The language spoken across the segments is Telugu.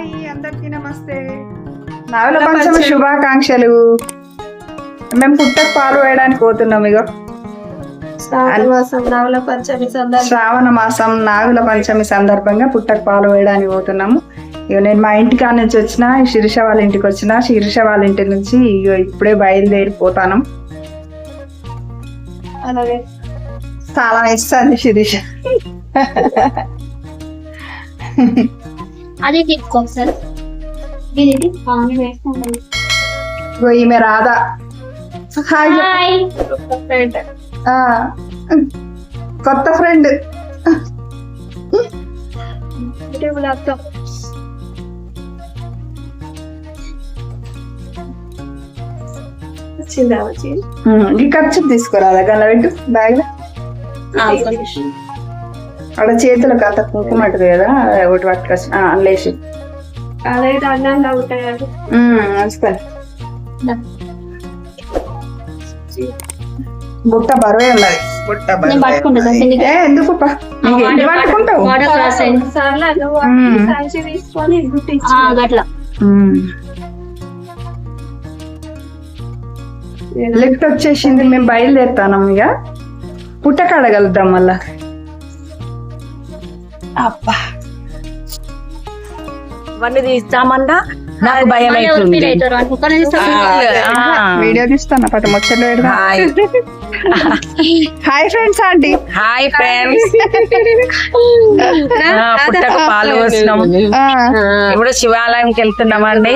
హాయ్ అందరికీ నమస్తే. నాగుల పంచమి శుభాకాంక్షలు. మేము పుట్టకు పాలు వేయడానికి పోతున్నాం ఇగో. శ్రావణ మాసం నవల పంచమి సందర్భంగా. శ్రావణ మాసం నాగుల పంచమి సందర్భంగా పుట్టకు పాలు వేయడానికి పోతున్నాము. ఇక నేను మా ఇంటి కాడ నుంచి వచ్చిన శిరీష వాళ్ళ ఇంటికి వచ్చిన శిరీష వాళ్ళ ఇంటి నుంచి ఇగో ఇప్పుడే బయలుదేరిపోతాను అలాగే. చాలా ఇస్తుంది శిరీష. అదే తీసుకో సార్. ఇది పాలు వేసుకోండి ఇగో ఈమె రాధా. హాయ్. హాయ్. ఫ్రెండ్ ఆ, కొత్త ఫ్రెండ్. వచ్చిందా ఈ ఖర్చు తీసుకురాదా గల్లబెట్టు బ్యాగ్లో అక్కడ చేతులకు అంత కుంకుమ ఉంటుంది కదా ఒకటి పట్టుకొచ్చి అన్నం వస్తాను బుట్ట బరువే ఉన్నది బుట్ట నేను పట్టుకుంటా సార్ బరువే. ఎందుకు పట్టుకుంటావు. లిఫ్ట్ వచ్చేసింది మేము బయలుదేరుతాం ఇక. పుట్ట కడగలుగుతాం మళ్ళా. అబ్బా. అవన్నీ తీస్తామన్నా నాకు భయం అవుతుంది. వీడియో తీస్తాను పట్ట ముచ్చట్లు hi. Friends aunty. Hi friends. పుట్టకు పాలు పోసినాం. ఇప్పుడు శివాలయంకి వెళ్తున్నామండి.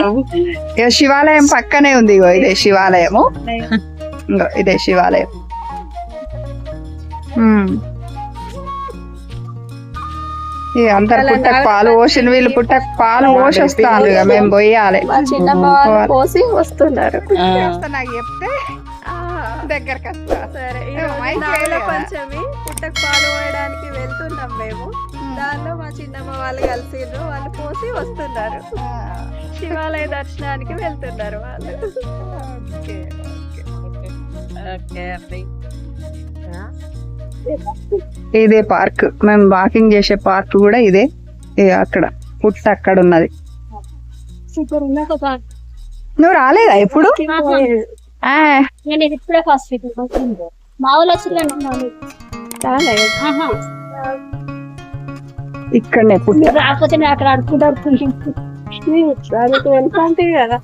శివాలయం పక్కనే ఉంది ఇగో ఇదే శివాలయము. ఇదే శివాలయం. అందరు పుట్టకు పాలు పోసిన వీళ్ళు పుట్టకు పాలు పోసి వస్తారు ఇక మేము పోయాలి. మా చిన్నమ్మ వాళ్ళు పోసి వస్తున్నారు. నాకు చెప్తే దగ్గరకు వస్తా. సరే? పంచమి పుట్టకు పాలు పోయడానికి వెళ్తున్నాం మేము. దానిలో మా చిన్నమ్మ వాళ్ళు కలిసిర్రు వాళ్ళు పోసి వస్తున్నారు. శివాలయ దర్శనానికి వెళ్తున్నారు వాళ్ళు. ఇదే పార్క్. మేము వాకింగ్ చేసే పార్క్ కూడా ఇదే. అక్కడ పుట్ట అక్కడ ఉన్నది. నువ్వు రాలేదా ఎప్పుడు? ఇక్కడనే పుట్ట. రాకపోతే అక్కడ దానికి వెళ్తాంటే కదా.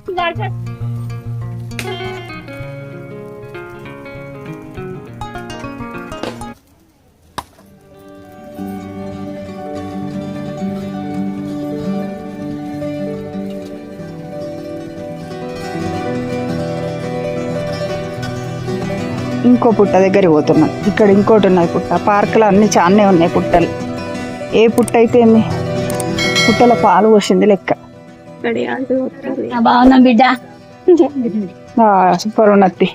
ఇంకో పుట్ట దగ్గరికి పోతున్నాం. ఇక్కడ ఇంకోటి ఉన్నది పుట్ట. పార్కులో అన్ని చాలానే ఉన్నాయి పుట్టలు. ఏ పుట్ట అయితే ఏంది పుట్టల పాలు పోసింది లెక్క. బాగున్నా బిడ్డ. ఆ, సూపర్ ఉన్నది.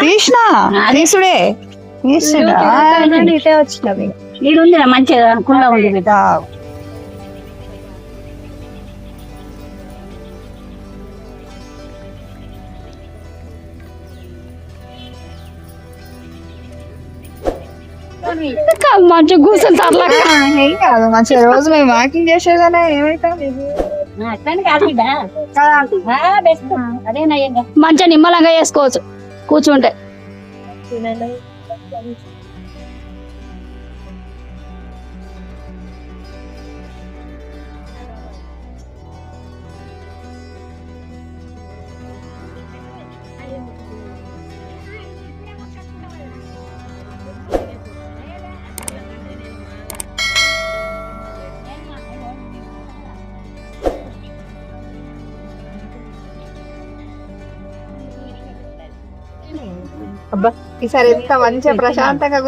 తీసినా? తీసుడే? తీసినా మంచిగా కుళ్ళ ఉంది బిడ్డ మంచిగా కూర్చొని తర్లాగా ఏం కాదు మంచిగా రోజు మేము వాకింగ్ చేసేదానే ఏమైతే మంచిగా నిమ్మలంగా చేసుకోవచ్చు కూర్చుంటే. ఈసారి ఎంత మంచిగా ప్రశాంతంగా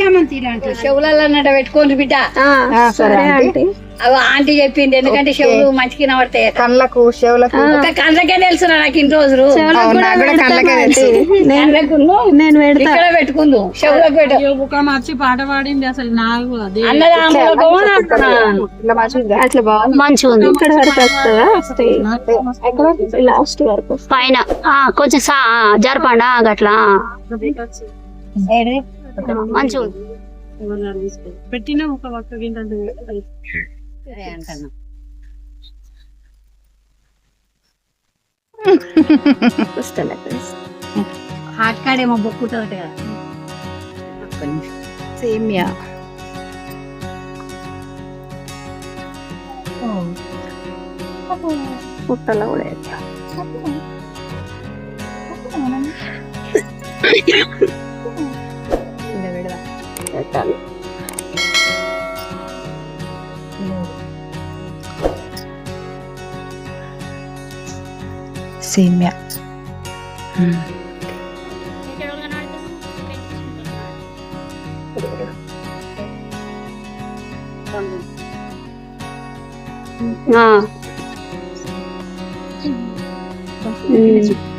చామంతి ఇలాంటి చెవులలో పెట్టుకోండి బిడ్డ. సరే అవి ఆంటీ చెప్పింది ఎందుకంటే చెవులు మంచిగా పడతాయి కళ్ళకు చెవులకు. ఒక కళ్ళకే తెలుసు నాకు ఇన్ని రోజులు. తెలుసు. కళ్ళకును నేను ఇక్కడ పెట్టుకుందు. చెవులకు పెట్టు. మర్చి పాట పాడింది అసలు నాకు అట్లా బాగుంది మంచిగా ఉంది. ఇక్కడ వరకు లాస్ట్ వరకు పైన ఆ కొంచెం సా జరపండి ఆ, గట్లా మంచిగా ఉంది. పెట్టినా ఒక ఒక్క గింట హాట్ కాడేమో బొక్కుతుంది కదా సేమియా పుట్టలో కూడా sevmeyen. Hmm. Ah. Mm.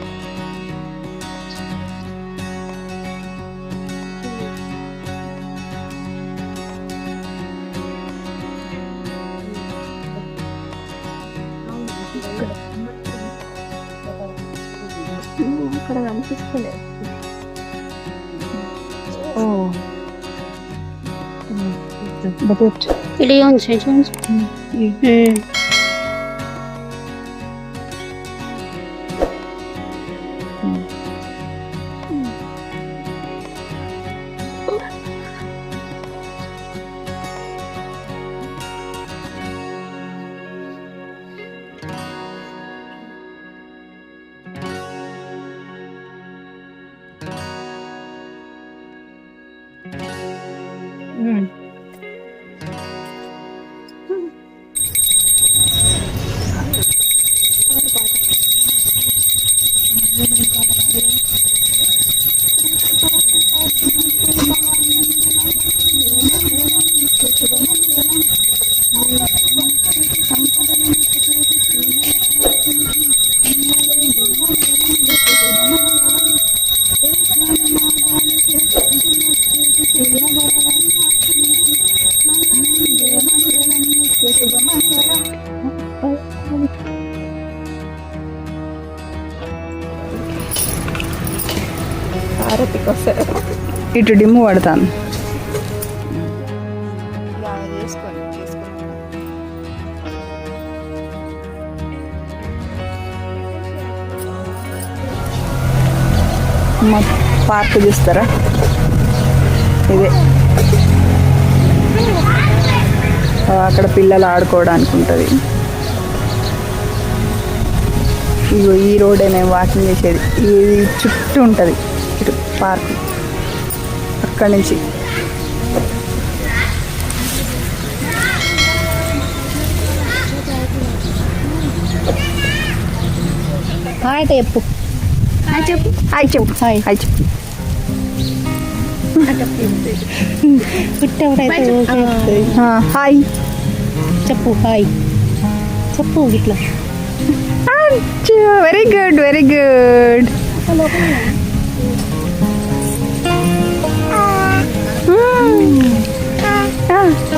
వేస్తా. ఇలా పెడదాం. పెట్టాలి సేమియా అక్కడ కనిపిస్తలేదు ఓ బకెట్ ఇది ఇటు డిమ్ము పడతాను మా పార్క్ చూస్తారా? ఇదే. అక్కడ పిల్లలు ఆడుకోవడానికి ఉంటుంది. ఇగో ఈ రోడే మేము వాకింగ్ చేసేది. ఇది చుట్టూ ఉంటుంది. పార్క్. అక్కడి నుంచి. హాయ్ చెప్పు. హాయ్ చెప్పు. హాయ్ చెప్పు. హాయ్. హాయ్ చెప్పు. ఆ, హాయ్. చెప్పు హాయ్. చెప్పు ఇట్లా. Very good very good.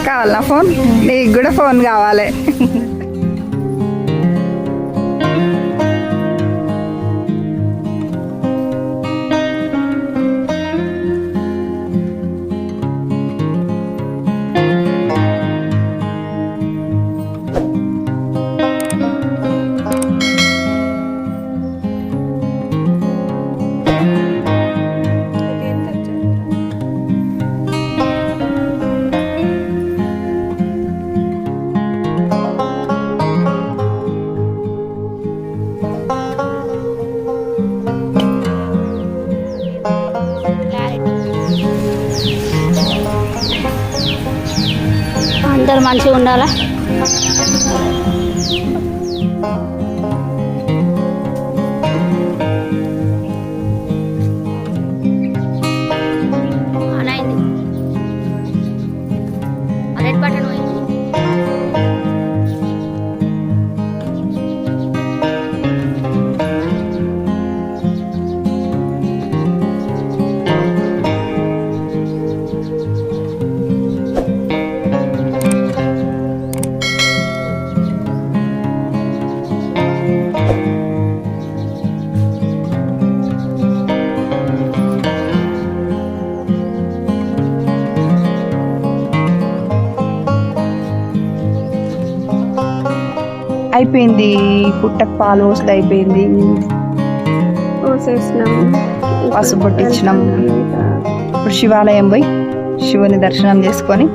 కావాలా ఫోన్? నీకు కూడా ఫోన్ కావాలి. అందరు మంచిగా ఉండాలా? అయిపోయింది. పుట్టకు పాలు పోస్తే అయిపోయింది. పోసేసినాము పసుపు పట్టించినాము. ఇప్పుడు శివాలయం పోయి శివుని దర్శనం చేసుకొని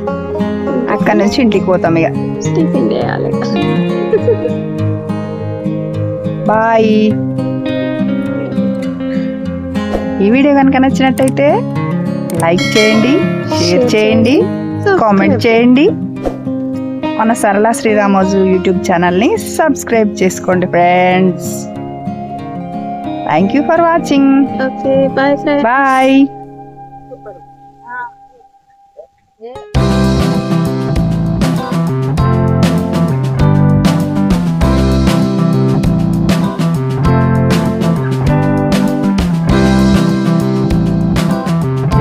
అక్కడి నుంచి ఇంటికి పోతాం ఇక. టిఫిన్ చేయాలి. బాయ్. ఈ వీడియో కనుక నచ్చినట్టయితే లైక్ చేయండి షేర్ చేయండి. కామెంట్ చేయండి. మన సరళ శ్రీరామోజు యూట్యూబ్ ఛానల్ని సబ్స్క్రైబ్ చేసుకోండి friends thank you for watching bye